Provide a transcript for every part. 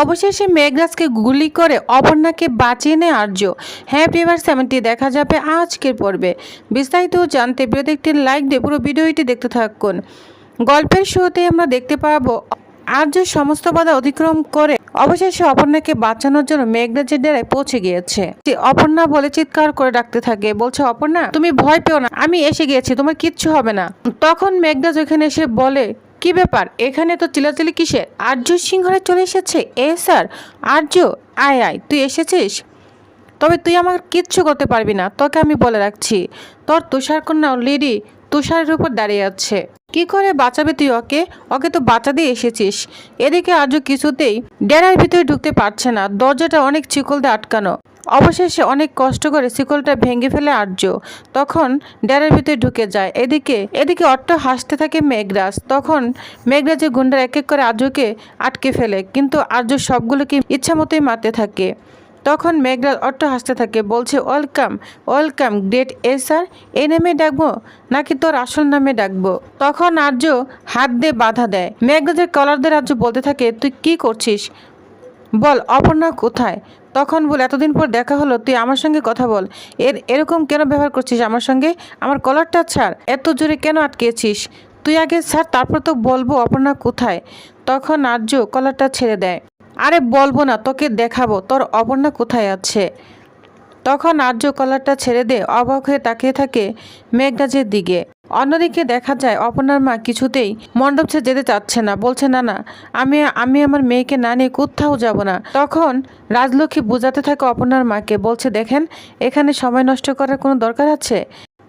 অবশেষে মেঘরাজকে গুলি করে অপর্ণাকে বাঁচিয়ে নেয় আর্য। হ্যাঁ প্রিভার সেভেনটি দেখা যাবে আজকের পর্বে। বিস্তারিত জানতে ভিডিওতে একটি লাইক দিয়ে পুরো ভিডিওটি দেখতে থাকুন। গল্পের শুরুতে আমরা দেখতে পাবো আর্য সমস্ত বাধা অতিক্রম করে অবশেষে অপর্ণাকে বাঁচানোর জন্য মেঘরাজের ডেরায় পৌঁছে গিয়েছে। অপর্ণা বলে চিৎকার করে ডাকতে থাকে, বলছে, অপর্ণা, তুমি ভয় পেও না, আমি এসে গিয়েছি, তোমার কিচ্ছু হবে না। তখন মেঘরাজ ওখানে এসে বলে কি ব্যাপার? এখানে তো চিলাচিলি কিসের? আর্য সিংহরা চলে এসেছে। এ, স্যার, আর্য, আয় আয়, তুই এসেছিস? তবে তুই আমার কিচ্ছু করতে পারবি না, তোকে আমি বলে রাখছি। তোর তুষার কন্যা অলরেডি তুষারের উপর দাঁড়িয়ে আছে। কি করে বাঁচাবে তুই ওকে? ওকে তো বাঁচাতে এসেছিস। এদিকে আজও কিছুতেই ডেরার ভিতরে ঢুকতে পারছে না, দরজাটা অনেক চিকল দিয়ে আটকানো। অবশেষে অনেক কষ্ট করে শিকলটা ভেঙে ফেলে আর্য। তখন ডেরার ভিতরে ঢুকে যায়। এদিকে এদিকে অট্ট হাসতে থাকে মেঘরাজ। তখন মেঘরাজের গুন্ডার এক এক করে আর্যকে আটকে ফেলে, কিন্তু আর্য সবগুলোকে ইচ্ছা মতোই মারতে থাকে। তখন মেঘরাজ অট্ট হাসতে থাকে, বলছে, ওয়েলকাম ওয়েলকাম, গ্রেট এ স্যার এই নামে ডাকবো নাকি তোর আসল নামে ডাকবো? তখন আর্য হাত দিয়ে বাধা দেয়। মেঘরাজের কলার দিয়ে আর্য বলতে থাকে, তুই কি করছিস? বল, অপর্ণা কোথায়? তখন বল, এতদিন পর দেখা হলো, তুই আমার সঙ্গে কথা বল। এর, এরকম কেন ব্যবহার করছিস আমার সঙ্গে? আমার কলারটা ছাড়, এত জোরে কেন আটকেছিস? তুই আগে ছাড়, তারপর তো বলব অপর্ণা কোথায়। তখন আর্য কলারটা ছেড়ে দেয়। আরে বলব না, তোকে দেখাবো, তোর অপর্ণা কোথায় আছে? তখন আর্য কলারটা ছেড়ে দে, অবাক হয়ে তাকিয়ে থাকে মেঘরাজের দিকে। অন্যদিকে দেখা যায় অপর্ণার মা কিছুতেই মণ্ডপ ছেড়ে যেতে চাচ্ছে না। বলছে না না আমি আমি আমার মেয়েকে না নিয়ে কোথাও যাব না। তখন রাজলক্ষ্মী বোঝাতে থাকে অপর্ণার মাকে, বলছে, দেখেন, এখানে সময় নষ্ট করার কোনো দরকার আছে?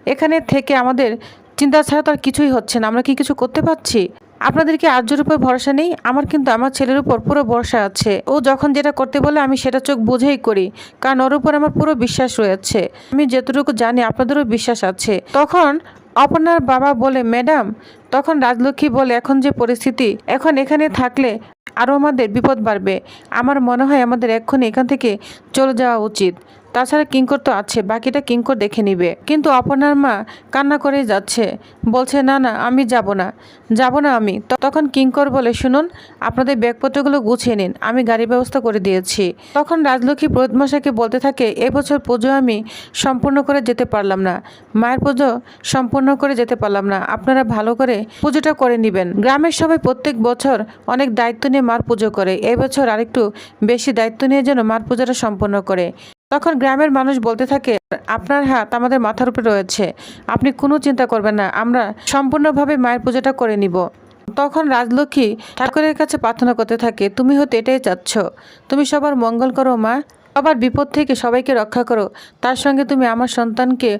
এখানে থেকে আমাদের চিন্তা ছাড়া তো আর কিছুই হচ্ছে না। আমরা কি কিছু করতে পারছি? আপনাদের কি আর্যর উপর ভরসা নেই? আমার কিন্তু আমার ছেলের উপর পুরো ভরসা আছে। ও যখন যেটা করতে বলে, আমি সেটা চোখ বুঝেই করি, কারণ ওর উপর আমার পুরো বিশ্বাস রয়েছে। আমি যতটুকু জানি, আপনাদেরও বিশ্বাস আছে। তখন অপর্ণার বাবা বলে, ম্যাডাম, তখন রাজলক্ষ্মী বলে, এখন যে পরিস্থিতি, এখন এখানে থাকলে আরও আমাদের বিপদ বাড়বে। আমার মনে হয় আমাদের এক্ষুনি এখান থেকে চলে যাওয়া উচিত। তাছাড়া কিঙ্কর তো আছে, বাকিটা কিঙ্কর দেখে নিবে। কিন্তু অপর্ণার মা কান্না করেই যাচ্ছে, বলছে, না না, আমি যাব না যাব না আমি। তখন কিঙ্কর বলে, শুনুন, আপনাদের ব্যাগপত্রগুলো গুছিয়ে নিন, আমি গাড়ি ব্যবস্থা করে দিয়েছি। তখন রাজলক্ষ্মী প্রদমশাইকে বলতে থাকে এবছর পুজো আমি সম্পূর্ণ করে যেতে পারলাম না, মায়ের পুজো সম্পূর্ণ করে যেতে পারলাম না, আপনারা ভালো করে পুজোটা করে নেবেন। গ্রামের সবাই প্রত্যেক বছর অনেক দায়িত্ব নিয়ে মার পুজো করে এবছর আরেকটু বেশি দায়িত্ব নিয়ে যেন মার পুজোটা সম্পন্ন করে। তখন গ্রামের মানুষ বলতে থাকে, আপনার হাত আমাদের মাথার উপরে রয়েছে। আপনি কোনো চিন্তা করবেন না, আমরা সম্পূর্ণভাবে মায়ের পূজাটা করে নিব। তখন রাজলক্ষ্মী ঠাকুরের কাছে প্রার্থনা করতে থাকে, তুমি হয়তো এটাই চাচ্ছ। তুমি সবার মঙ্গল করো, মা। সবার বিপদ থেকে সবাইকে রক্ষা করো। তার সঙ্গে তুমি আমার সন্তানকে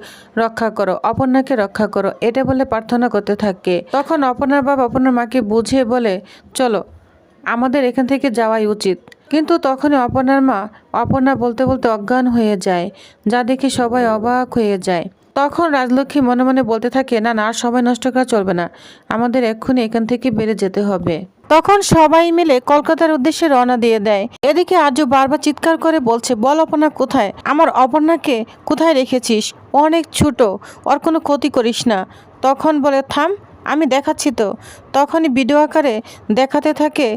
রক্ষা করো, অপর্ণাকে রক্ষা করো। এটা বলে প্রার্থনা করতে থাকে। তখন অপর্ণার বাবা অপর্ণার মাকে বুঝিয়ে বলে, চলো, আমাদের এখান থেকে যাওয়াই উচিত। কিন্তু তখনই অপর্ণার মা অপর্ণা বলতে বলতে অজ্ঞান হয়ে যায়, যা দেখে সবাই অবাক হয়ে যায়। তখন রাজলক্ষ্মী মনে মনে বলতে থাকে, না না সময় নষ্ট করা চলবে না। আমাদের এক্ষুনি এখান থেকে বেড়ে যেতে হবে। তখন সবাই মিলে কলকাতার উদ্দেশ্যে রওনা দিয়ে দেয়। এদিকে আজও বারবার চিৎকার করে বলছে, বল অপর্ণা, কোথায়? আমার অপর্ণাকে কোথায় রেখেছিস? অনেক ছোট, ওর কোনো ক্ষতি করিস না। তখন বলে, থাম, আমি দেখাচ্ছি তো। তখনই ভিডিও আকারে দেখাতে থাকে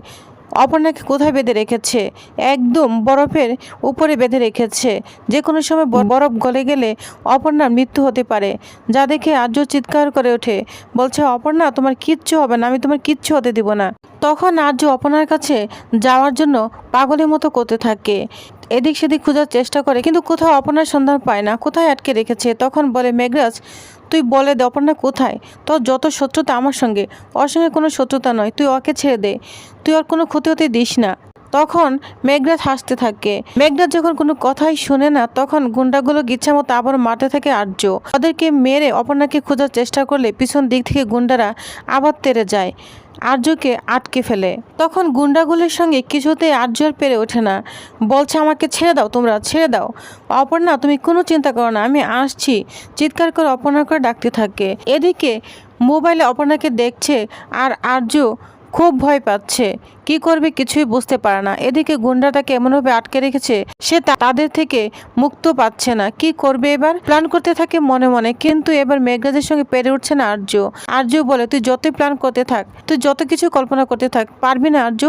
অপর্ণাকে কোথায় বেঁধে রেখেছে? একদম বরফের উপরে বেঁধে রেখেছে। যে কোনো সময় বরফ গলে গেলে অপর্ণার মৃত্যু হতে পারে। যা দেখে আর্য চিৎকার করে ওঠে। বলছে, অপর্ণা, তোমার কিচ্ছু হবে না, আমি তোমার কিচ্ছু হতে দিব না। তখন আর্য অপর্ণার কাছে যাওয়ার জন্য পাগলের মতো করতে থাকে। এদিক সেদিক খোঁজার চেষ্টা করে, কিন্তু কোথাও অপর্ণার সন্ধান পায় না, কোথায় আটকে রেখেছে? তখন বলে, মেঘরাজ তুই বলে দে, অপর্ণা কোথায়? তোর যত শত্রুতা আমার সঙ্গে, ওর সঙ্গে কোনো শত্রুতা নয়, তুই ওকে ছেড়ে দে। তুই ওর কোনো ক্ষতি হতে দিস না। তখন মেঘরাজ হাসতে থাকে। মেঘরাজ যখন কোনো কথাই শুনে না, তখন গুন্ডাগুলো গিচ্ছা মতো আবার মারতে থাকে আর্য। ওদেরকে মেরে অপর্ণাকে খোঁজার চেষ্টা করলে পিছন দিক থেকে গুন্ডারা আবার তেরে যায়। আর্যকে আটকে ফেলে। তখন গুন্ডাগুলির সঙ্গে কিছুতেই আর্য আর পেরে ওঠে না। বলছে, আমাকে ছেড়ে দাও তোমরা, ছেড়ে দাও। অপর্ণা, তুমি কোনো চিন্তা করো না, আমি আসছি। চিৎকার করে অপর্ণা করে ডাকতে থাকে। এদিকে মোবাইলে অপর্ণাকে দেখছে আর আর্য খুব ভয় পাচ্ছে। কি করবে কিছুই বুঝতে পারে না। এদিকে গুন্ডাটাকে এমনভাবে আটকে রেখেছে, সে তাদের থেকে মুক্ত পাচ্ছে না। কি করবে এবার? প্ল্যান করতে থাকে মনে মনে, কিন্তু এবার মেঘরাজের সঙ্গে পেরে উঠছে না আর্য। আর্য বলে, তুই যতই প্ল্যান করতে থাক, তুই যত কিছু কল্পনা করতে থাক, পারবি না আর্য?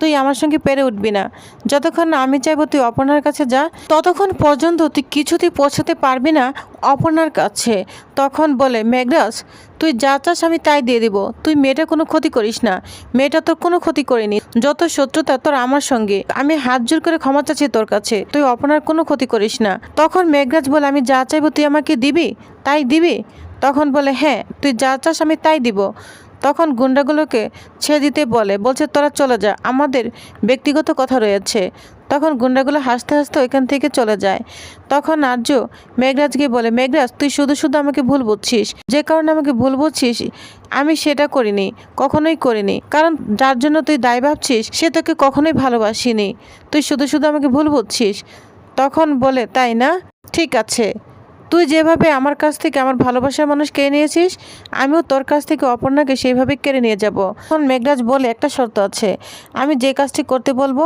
তুই আমার সঙ্গে পেরে উঠবি না। যতক্ষণ না আমি চাইব তুই অপর্ণার কাছে যা, ততক্ষণ পর্যন্ত তুই কিছুতেই পৌঁছাতে পারবি না অপর্ণার কাছে। তখন বলে, মেঘরাজ তুই যা চাস আমি তাই দিয়ে দিব। তুই মেয়েটা কোনো ক্ষতি করিস না। মেয়েটা তোর কোনো ক্ষতি করেনি। যত শত্রুতা তোর আমার সঙ্গে। আমি হাত জোর করে ক্ষমা চাচ্ছি তোর কাছে। তুই অপনার কোনো ক্ষতি করিস না। তখন মেঘরাজ বলে, আমি যা চাইব তুই আমাকে দিবি? তাই দিবি? তখন বলে হ্যাঁ তুই যা চাস আমি তাই দিব। তখন গুন্ডাগুলোকে ছেড়ে দিতে বলে, বলছে, তোরা চলে যা, আমাদের ব্যক্তিগত কথা রয়েছে। তখন গুন্ডাগুলো হাসতে হাসতে ওইখান থেকে চলে যায়। তখন আর্য মেঘরাজকে বলে, মেঘরাজ, তুই শুধু শুধু আমাকে ভুল বুঝছিস। যে কারণে আমাকে ভুল বুঝছিস, আমি সেটা করিনি, কখনোই করিনি। কারণ যার জন্য তুই দায় ভাবছিস, সে তোকে কখনোই ভালোবাসিনি। তুই শুধু শুধু আমাকে ভুল বুঝছিস? তখন বলে, তাই না? ঠিক আছে। তুই যেভাবে আমার কাছ থেকে আমার ভালোবাসার মানুষ কেড়ে নিয়েছিস, আমিও তোর কাছ থেকে অপর্ণাকে সেইভাবে কেড়ে নিয়ে যাব। তখন মেঘরাজ বলে একটা শর্ত আছে, আমি যে কাজটি করতে বলব,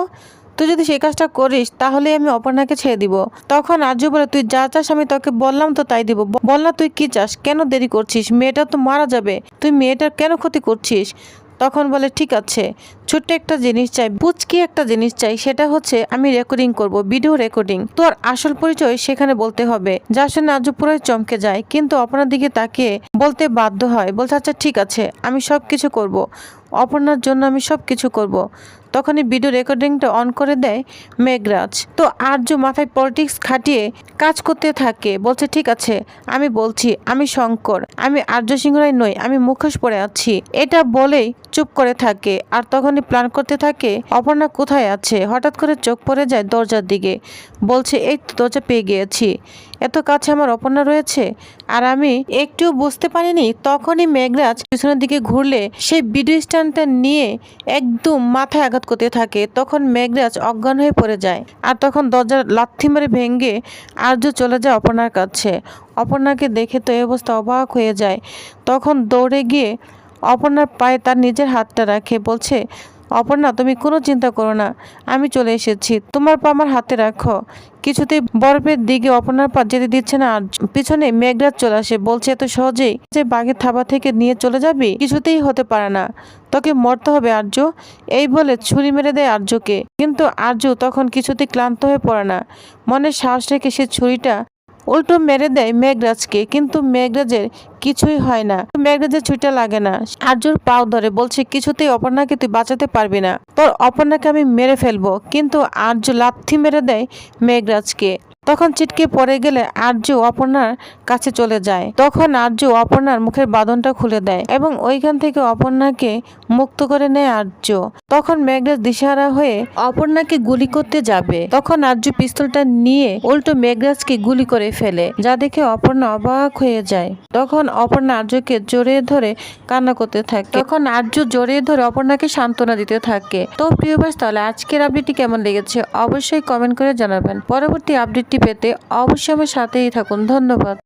তুই যদি সেই কাজটা করিস তাহলে আমি অপর্ণাকে ছেড়ে দিব। তখন আর্য বলে, তুই যা চাস আমি তোকে বললাম তো তাই দিব। বল না তুই কি চাস, কেন দেরি করছিস? মেয়েটা তো মারা যাবে, তুই মেয়েটার কেন ক্ষতি করছিস? তখন বলে, ঠিক আছে ছোট্ট একটা জিনিস চাই বুঝকি একটা জিনিস চাই, সেটা হচ্ছে আমি রেকর্ডিং করব ভিডিও রেকর্ডিং তোর আসল পরিচয় সেখানে বলতে হবে। যা শুনে আজ পুরো চমকে যায়, কিন্তু অপর্ণার দিকে তাকিয়ে বলতে বাধ্য হয়, বলছে আচ্ছা ঠিক আছে, আমি সব কিছু করব। অপর্ণার জন্য আমি সব কিছু করব। তখনই ভিডিও রেকর্ডিংটা অন করে দেয় মেঘরাজ। তো আর্য মাথায় পলিটিক্স খাটিয়ে কাজ করতে থাকে, বলছে, ঠিক আছে, আমি বলছি, আমি শঙ্কর, আমি আর্য সিংহ রায় নই, আমি মুখোশ পরে আছি। এটা বলেই চুপ করে থাকে, আর তখনই প্ল্যান করতে থাকে, অপর্ণা কোথায় আছে? হঠাৎ করে চোখ পড়ে যায় দরজার দিকে। বলছে, এই তো দরজা পেয়ে গিয়েছি। এত কাছে আমার অপর্ণা রয়েছে? আর আমি একটু বুঝতে পারিনি, তখনই মেঘরাজ পিছনের দিকে ঘুরলে সেই ভিডিও স্ট্যান্ডটা নিয়ে একদম মাথায় আঘাত করতে থাকে। তখন মেঘরাজ অজ্ঞান হয়ে পড়ে যায়। আর তখন দরজার লাথি মেরে ভেঙে আর্য চলে যায় অপর্ণার কাছে। অপর্ণাকে দেখে তো এই অবস্থা অবাক হয়ে যায়। তখন দৌড়ে গিয়ে অপর্ণার পায়ে তার নিজের হাতটা রাখে, বলছে, অপর্ণা, তুমি কোনো চিন্তা করো না, আমি চলে এসেছি, তোমার পা আমার হাতে রাখো। কিছুতেই বরফের দিকে অপর্ণার পা যেতে দিচ্ছে না, আর পিছনে মেঘরাজ চলে আসে, বলছে, এত সহজেই যে বাঘের থাবা থেকে নিয়ে চলে যাবি, কিছুতেই হতে পারে না, তোকে মরতে হবে আর্য। এই বলে ছুরি মেরে দেয় আর্যকে, কিন্তু আর্য তখন কিছুতেই ক্লান্ত হয়ে পড়ে না মনে সাহস রেখে সে ছুরিটা উল্টো মেরে দেয় মেঘরাজকে, কিন্তু মেঘরাজের কিছুই হয় না। মেঘরাজের ছুটা লাগে না। আর্যর পাও ধরে, বলছে, কিছুতেই অপর্ণাকে তুই বাঁচাতে পারবি না। তোর অপর্ণাকে আমি মেরে ফেলব। কিন্তু আর্য লাথি মেরে দেয় মেঘরাজকে। তখন চিটকে পড়ে গেলে আর্য অপর্ণার কাছে চলে যায়। তখন আর্য অপর্ণার মুখের বাঁধনটা খুলে দেয় এবং ওইখান থেকে অপর্ণাকে মুক্ত করে নেয় আর্য তখন মেঘরাজ দিশাহারা হয়ে অপর্ণাকে গুলি করতে যাবে। তখন আর্য পিস্তলটা নিয়ে উল্টো মেঘরাজকে গুলি করে ফেলে, যা দেখে অপর্ণা অবাক হয়ে যায়। তখন অপর্ণা আর্যকে জড়িয়ে ধরে কান্না করতে থাকে। তখন আর্য জড়িয়ে ধরে অপর্ণাকে সান্ত্বনা দিতে থাকে। তো প্রিয় তাহলে আজকের আপডেটটি কেমন লেগেছে অবশ্যই কমেন্ট করে জানাবেন। পরবর্তী আপডেটটি পেতে অবশ্যই আমার সাথেই থাকুন। ধন্যবাদ।